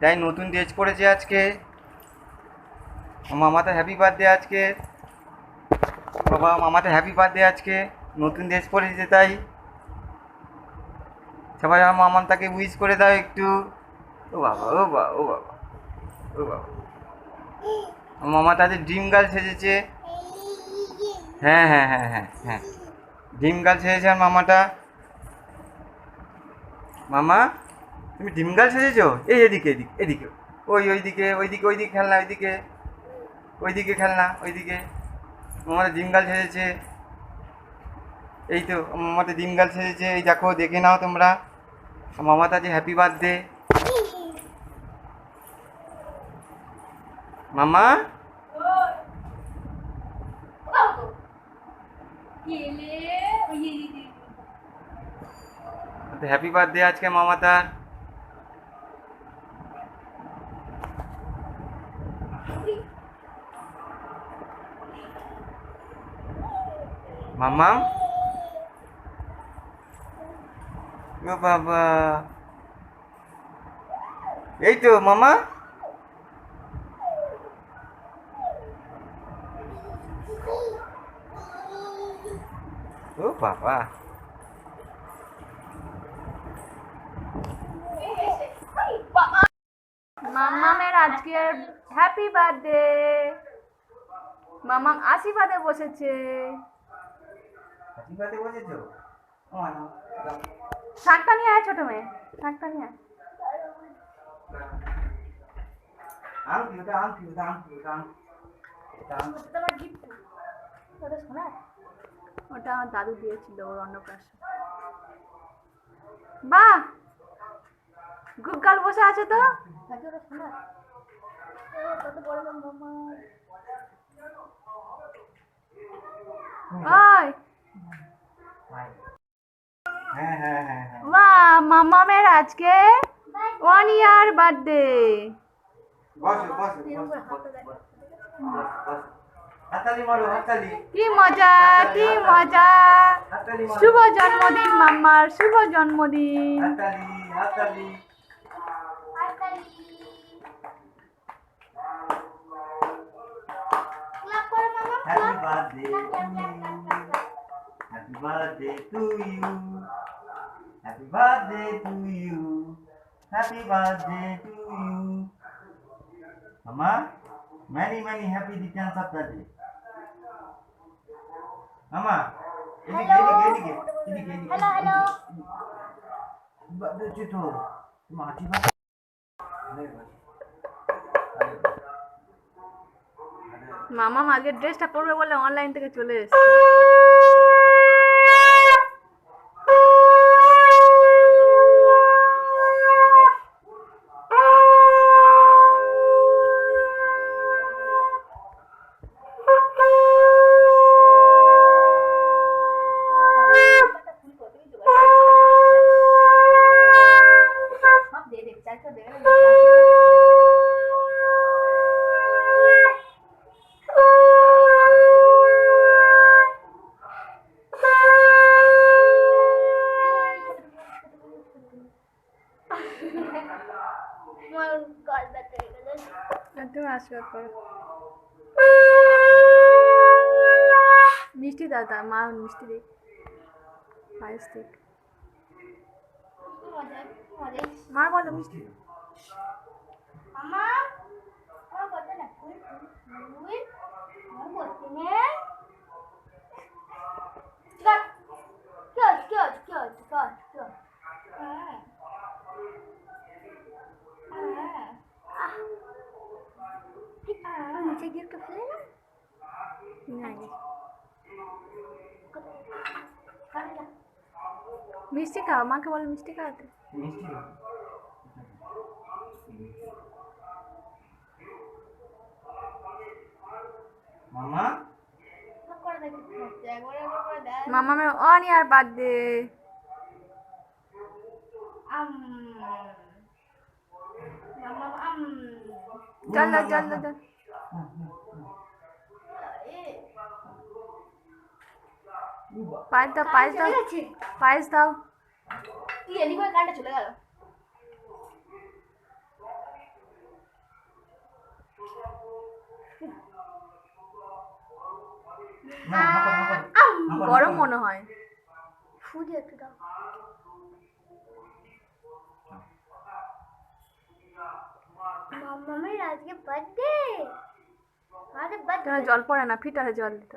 তাই নতুন ড্রেস পরেছে আজকে। মামাতে হ্যাপি বার্থডে আজকে। বাবা, মামাতে হ্যাপি বার্থডে আজকে। নতুন ড্রেস পরেছে তাই। সবাই আমার মামান তাকে উইশ করে দাও একটু। ও বাবা ও বাবা ও বাবা ও বাবা। মামা তাদের ড্রিম গার্ল সেজেছে। হ্যাঁ হ্যাঁ হ্যাঁ হ্যাঁ হ্যাঁ। ড্রিম গার্ল সেজেছে আর মামাটা। মামা? তুমি ডিম গার্ল সেজেছো? এই এদিকে এদিকে এদিকে। ওই ওইদিকে ওইদিকে ওইদিকে খেলনা ওইদিকে। ওইদিকে খেলনা ওইদিকে। মামাদের ডিম গার্ল সেজেছে। এই তো মামাদের ডিম গার্ল সেজেছে। এই দেখো দেখে নাও তোমরা। মামা তাজে হ্যাপি বার্থডে মামা হ্যাপি বার্থডে আজকে মামা তার ও বাবা এই তো মামা ও বাবা মামামের আজকের হ্যাপি বার্থডে মামাম আশীর্বাদে বসেছে না। শাকটা নিয়ে আয় ছোট মেয়ে শাকটা নিয়ে আয়। আংটি ওটা আংটি ওটা আংটি ওটা আংটি ওটা আংটি ওটা আমার দাদু দিয়েছিল ওর অন্নপ্রাশন। বাহ! গুগল বসে আছে তো? ওই হ্যাঁ হ্যাঁ মামামের আজকে ওয়ান ইয়ার বার্থডে কি মজা কি মজা। শুভ জন্মদিন মাম্মার শুভ জন্মদিন। হাতালি হাতালি happy birthday happy birthday to you happy birthday to you happy birthday to you মামা many many happy returns of the day মামা এদিকে এদিকে এদিকে এদিকে হ্যালো হ্যালো বাদে তো মাটি বা মামাম আগের ড্রেসটা পরবে বলে অনলাইন থেকে চলে এসেছে আর তুমি আশীর্বাদ করো মিষ্টি দাদা মা মিষ্টি দিক পায়েস দিক মার বলো মিষ্টি একটু ফেলে না মিষ্টি খাও মাকে বলো মিষ্টি খাওয়াতে। মিষ্টি দাও। মামা মামামের অন ইয়ার বার্থডে চলো চলো চলো। পায়েস দাও পায়েস দাও। পায়েস দাও। চলে গেল। গরম মনে হয়। ফুজে একটু দাও। মামামের আজকে বার্থডে আরে বার্থডে জল পড়ে না ফিটারে জল দিতে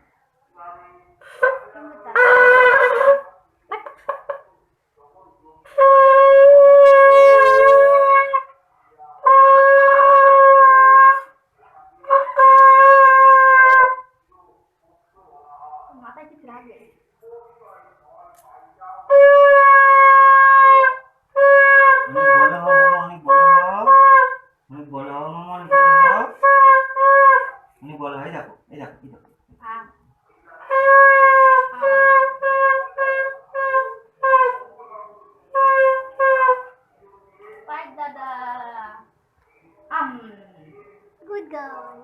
Good girl.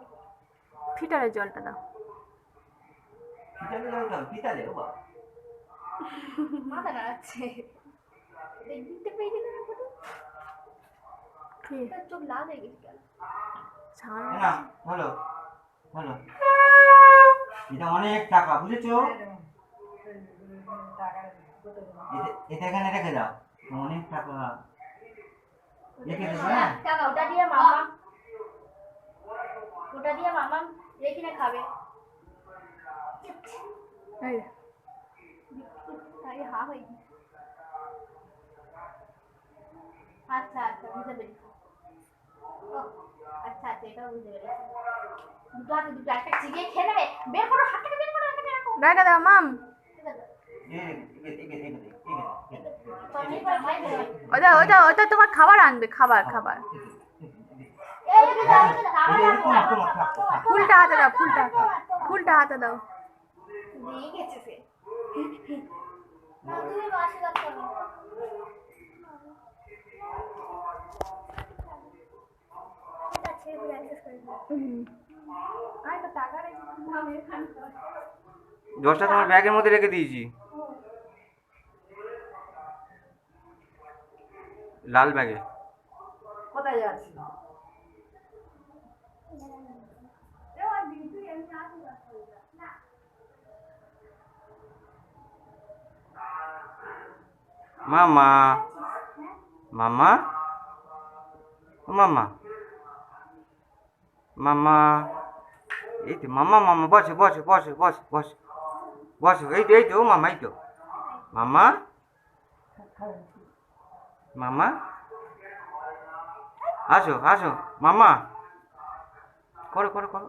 ফিটারে জলটা দাও। পিতালে যাও দাও ও বাবা। মাথা নাড়াচ্ছে। দেখতে পেয়েছি না তার চোখ লাল হয়ে গেছে কেন? না হলো হলো। এটা অনেক টাকা বুঝেছ? এটা- এখানে রেখে দাও। অনেক টাকা। রেখে দেবো হ্যাঁ টাকা ওটা দিয়ে মামা। ওটা দিয়ে মামা রেখে না খাবে এই তাই হা হয়ে গেছে। আচ্ছা আচ্ছা বুঝতে পেরেছি আচ্ছা আচ্ছা এটাও বুঝতে পেরেছি দুটো হাতে দুটো একটা চিবিয়ে খেয়ে নেবে বের করো বের করো এখানে রাখো দাও মাম। ওটা ওটা ওটা তোমার খাবার আনবে খাবার খাবার ফুলটা হাতে দাও ফুলটা। ফুলটা হাতে দাও। দশটা তোমার ব্যাগের মধ্যে রেখে দিয়েছি। লাল ব্যাগে। কোথায় যাচ্ছি মামা মামা মামা মামা এই তো মামা মামা বসো বসো বসো বসো বসো বসো এই তো এই তো মামা এই তো মামা মামা আসো আসো মামা করো করো করো